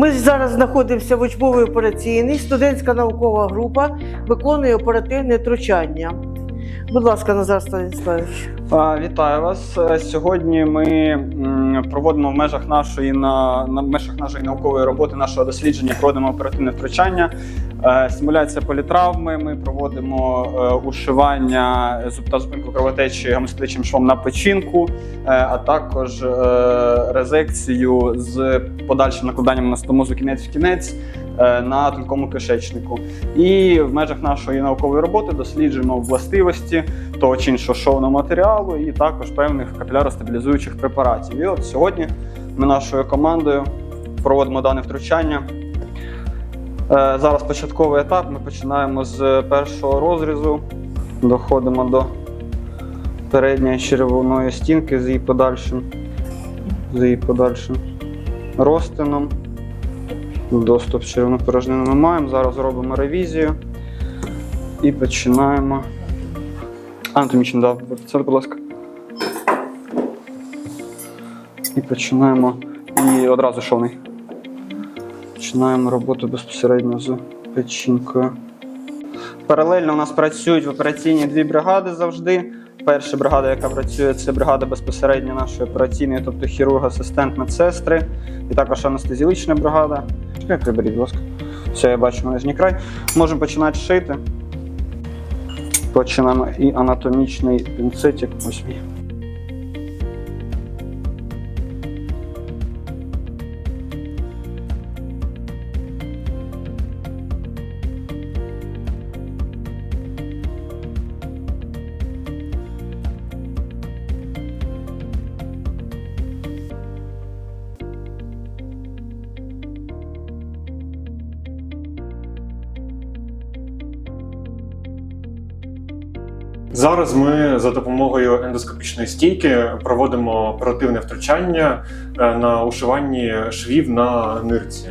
Ми зараз знаходимося в учбовій операційній. Студентська наукова група виконує оперативне втручання. Будь ласка, Назар Станіславович. Вітаю вас. Е, Сьогодні ми проводимо в межах нашої на, на межах нашої наукової роботи, нашого дослідження, проводимо оперативне втручання, симуляція політравми. Ми проводимо е, ушивання зуб та зупинку кровотечі гемостатичним швом на печінку, е, а також е, резекцію з подальшим накладанням анастомозу кінець в кінець е, на тонкому кишечнику. І в межах нашої наукової роботи досліджуємо властивості того чи іншого шовного матеріалу, і також певних капіляростабілізуючих препаратів. І от сьогодні ми нашою командою проводимо дане втручання. Е, Зараз початковий етап. Ми починаємо з першого розрізу, доходимо до передньої черевної стінки з її подальшим, з її подальшим розтином. Доступ черевну порожнину ми маємо. Зараз робимо ревізію і починаємо. Анатомічно дав, це, будь ласка. І починаємо. І одразу шовний. Починаємо роботу безпосередньо з печінкою. Паралельно у нас працюють в операційній дві бригади завжди. Перша бригада, яка працює, це бригада безпосередньо нашої операційної, тобто хірург, асистент, медсестри, і також анестезіологічна бригада. Приберіть, будь ласка. Все, я бачу нижній край. Можемо починати шити. Починаємо і анатомічний пінцетик. Ось Зараз ми за допомогою ендоскопічної стійки проводимо оперативне втручання е, на ушиванні швів на нирці.